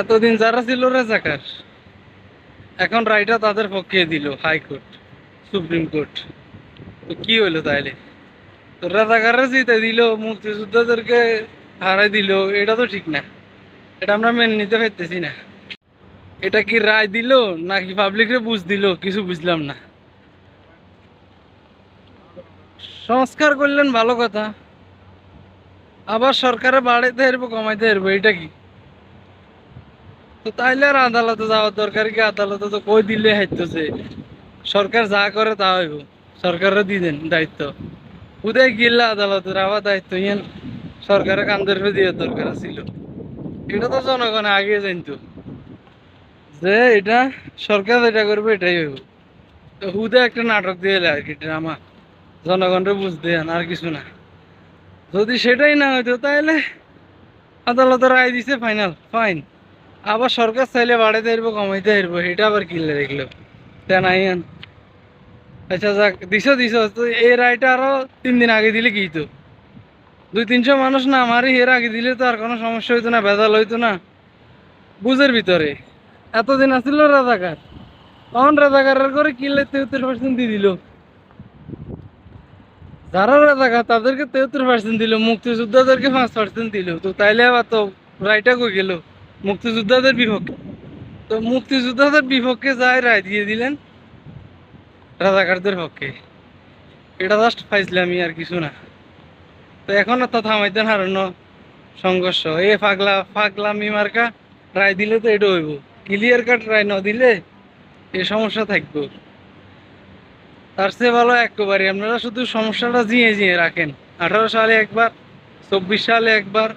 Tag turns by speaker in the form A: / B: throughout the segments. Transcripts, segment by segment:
A: এতদিন যারা ছিল রেজাকার, এখন রায়টা তাদের পক্ষে দিল হাইকোর্ট, সুপ্রিম কোর্ট। তো কি হইল তাইলে? তো রাজাকাররা জিতে দিল, মুক্তিযোদ্ধাদেরকে হারাই দিল, এটা তো ঠিক না। এটা আমরা মেনে নিতে পারতেছি না। এটা কি রায় দিল, নাকি পাবলিকরে বুঝ দিল, কিছু বুঝলাম না। সংস্কার করলেন ভালো কথা, আবার সরকারে বাড়াইতে হারবো কমাইতে হারবো এটা কি? তো তাইলে আর আদালতে যাওয়ার দরকার কি? আদালতে তো কই দিলে হাইতেছে? সরকার যা করে তা হইব। সরকাররা দিয়ে দেন দায়িত্ব। উদয় গিল্লা আদালতের আবার দায়িত্ব ইয়ান সরকারের কান্দের দিয়ে দরকার ছিল এটা তো জনগণ আগে জানতো যে এটা সরকার যেটা করবে এটাই হইব। তো হুদে একটা নাটক দিয়ে আর কি ড্রামা। জনগণরে বুঝতে আর কিছু না। যদি সেটাই না হইতো তাহলে আদালত রায় দিছে ফাইনাল। ফাইন। আবার সরকার চাইলে বাড়াইতে হারবো কমাইতে হারবো এটা আবার কিনলে দেখল। তা নাই আচ্ছা যাক, দিছ দিছ। তো এই রায়টা আরও তিন দিন আগে দিলে কি তো দুই, তিনশো মানুষ না আমারই এর আগে দিলে তো আর কোনো সমস্যা হইতো না, ভেজাল হইতো না। বুঝের ভিতরে। এতদিন আসছিল রাজাকার। তখন রাজাকারের করে কিনলে তেহত্তর পার্সেন্ট দিয়ে দিল। যারা রাজাকার, তাদেরকে তেহত্তর পার্সেন্ট দিল, মুক্তিযোদ্ধাদেরকে পাঁচ পার্সেন্ট দিল। তো তাইলে আবার তো রায়টা কই গেল? মুক্তিযোদ্ধাদের বিপক্ষে। তো মুক্তিযোদ্ধাদের বিপক্ষে যায় রায় দিয়ে দিলেন রাজাকারদের পক্ষে। এটা জাস্ট ফাইজলামি আর কিছু না। তো এখন তো থামাইতেন হারানো সংঘর্ষ। এ ফাগলা পাগলামি মার্কা রায় দিলে তো এটা হইব। ক্লিয়ার কাট রায় না দিলে এ সমস্যা থাকব। তার চেয়ে ভালো একবারই। আপনারা শুধু সমস্যাটা জিয়ে জিয়ে রাখেন। আঠারো সালে একবার, চব্বিশ সালে একবার,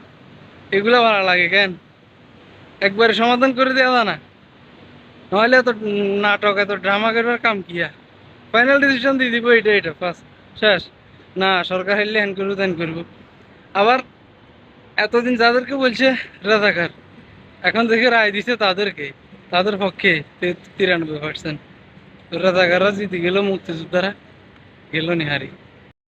A: এগুলো ভালো লাগে কেন? একবারে সমাধান করে দেওয়া না। নাহলে এত নাটক, এত ড্রামা করবার কাম কিয়া ফাইনাল ডিসিশন দিয়ে দিব এটা এটা ফার্স্ট শেষ। না, সরকার হারলে হ্যান করব ত্যান করব। আবার এতদিন যাদেরকে বলছে, রাজাকার, এখন দেখে রায় দিছে তাদেরকে, তাদের পক্ষে তিরানব্বই পার্সেন্ট রাজাকাররা জিতে গেল মুক্তিযোদ্ধারা, গেল নিহারি।